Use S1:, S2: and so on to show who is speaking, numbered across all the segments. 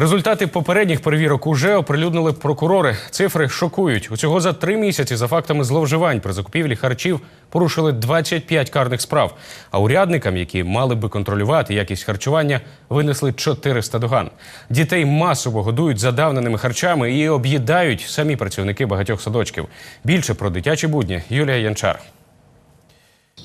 S1: Результати попередніх перевірок уже оприлюднили прокурори. Цифри шокують. Усього за три місяці за фактами зловживань при закупівлі харчів порушили 25 карних справ. А урядникам, які мали би контролювати якість харчування, винесли 400 доган. Дітей масово годують задавненими харчами і об'їдають самі працівники багатьох садочків. Більше про дитячі будні Юлія Янчар.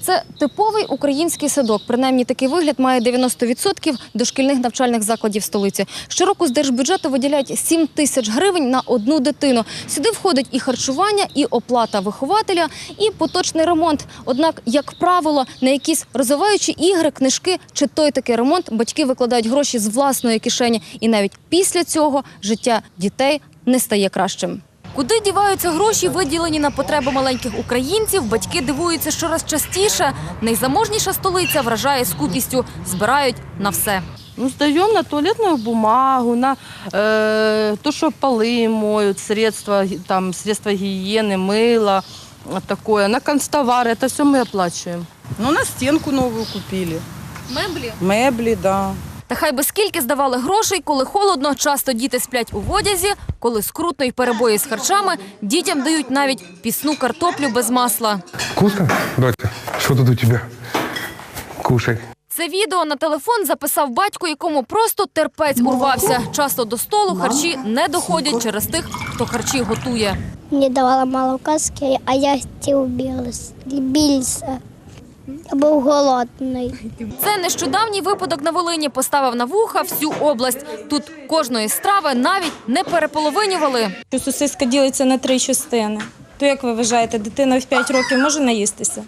S2: Це типовий український садок. Принаймні такий вигляд має 90% дошкільних навчальних закладів столиці. Щороку з держбюджету виділяють 7 тисяч гривень на одну дитину. Сюди входить і харчування, і оплата вихователя, і поточний ремонт. Однак, як правило, на якісь розвиваючі ігри, книжки чи той такий ремонт батьки викладають гроші з власної кишені. І навіть після цього життя дітей не стає кращим. Куди діваються гроші, виділені на потреби маленьких українців? Батьки дивуються щораз частіше. Найзаможніша столиця вражає скупістю. Збирають на все.
S3: Ну, сдаем на туалетную бумагу, на э, то, что полы моют, средства, ги- там, средства гигиены, мыло, вот такое, на констовары, это все мы оплачиваем.
S4: Ну, на стенку новую купили.
S2: Меблі.
S4: Мебли, да.
S2: Та хай би скільки здавали грошей, коли холодно, часто діти сплять у одязі, коли скрутно й перебої з харчами, дітям дають навіть пісну картоплю без масла.
S5: Вкусно, доця? Що тут у тебе? Кушай.
S2: Це відео на телефон записав батько, якому просто терпець урвався. Часто до столу харчі не доходять через тих, хто харчі готує.
S6: Мне давала молока с кей, а я хотел бился. Був голодний.
S2: Це нещодавній випадок на Волині поставив на вуха всю область. Тут кожної страви навіть не переполовинювали.
S7: Що сосиска ділиться на три частини. То як ви вважаєте, дитина в 5 років може наїстися?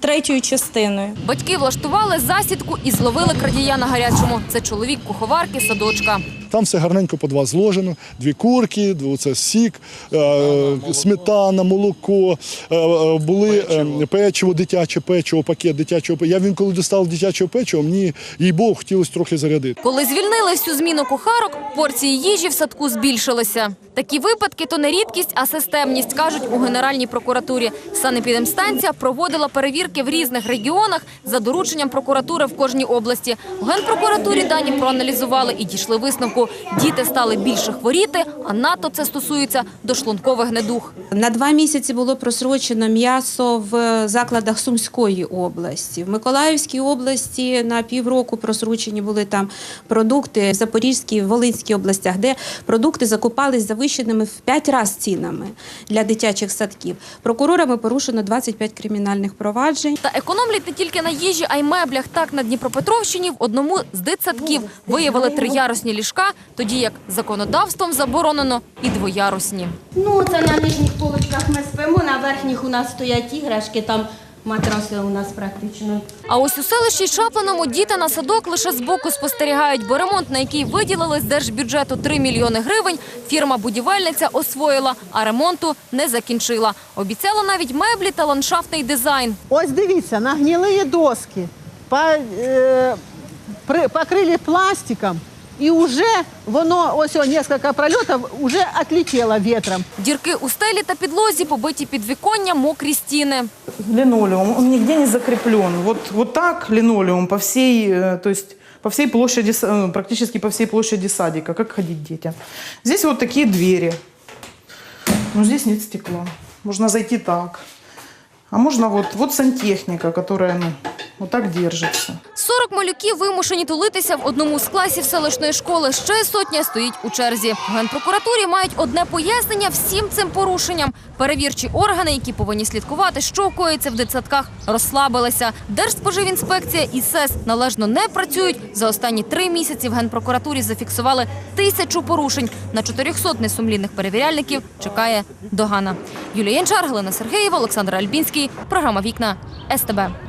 S7: Третьою частиною.
S2: Батьки влаштували засідку і зловили крадія на гарячому. Це чоловік куховарки садочка.
S8: Там все гарненько по два зложено. Дві курки, дв- це сік, е, сметана, молоко, е, е, були е, печиво, дитяче печиво, пакет дитячого печива. Я він коли достав дитячого печива, мені їй Бог хотілося трохи зарядити.
S2: Коли звільнили всю зміну кухарок, порції їжі в садку збільшилися. Такі випадки то не рідкість, а системність, кажуть у Генеральній прокуратурі. Санепідемстанція проводила перевірки в різних регіонах за дорученням прокуратури в кожній області. У Генпрокуратурі дані проаналізували і дійшли висновку. Діти стали більше хворіти, а надто це стосується дошлункових недуг.
S9: На два місяці було просрочено м'ясо в закладах Сумської області. В Миколаївській області на півроку просрочені були там продукти в Запорізькій, Волинській областях, де продукти закупались завищеними в 5 разів цінами для дитячих садків. Прокурорами порушено 25 кримінальних проваджень.
S2: Та економлять не тільки на їжі, а й меблях. Так на Дніпропетровщині в одному з дитсадків виявили триярусні ліжка, тоді як законодавством заборонено і двоярусні.
S10: Ну, це на нижніх полочках ми спимо, на верхніх у нас стоять іграшки, там матраси у нас практично.
S2: А ось у селищі Чаплиному діти на садок лише збоку спостерігають, бо ремонт, на який виділили з держбюджету 3 мільйони гривень, фірма-будівельниця освоїла, а ремонту не закінчила. Обіцяла навіть меблі та ландшафтний дизайн.
S11: Ось дивіться, нагнили доски, е, покрили пластиком, і вже воно, ось о, кілька прольотів, вже отлетіло вітром.
S2: Дірки у стелі та підлозі, побиті підвіконня, мокрі стіни.
S4: Линолеум, он нигде не закреплен. Вот, вот так линолеум по всей, э, то есть по всей площади, э, практически по всей площади садика, как ходить детям. Здесь вот такие двери. Но здесь нет стекла. Можно зайти так. А можна от, от сантехніка, которая, ну, отак так держится.
S2: 40 малюків вимушені тулитися в одному з класів селищної школи. Ще сотня стоїть у черзі. В Генпрокуратурі мають одне пояснення всім цим порушенням. Перевірчі органи, які повинні слідкувати, що коїться в дитсадках, розслабилися. Держспоживінспекція і СЕС належно не працюють. За останні три місяці в Генпрокуратурі зафіксували тисячу порушень. На 400 несумлінних перевіряльників чекає догана. Юлія Янчар, Галина Сергеєва, Олександр Альбінський. Програма Вікна СТБ.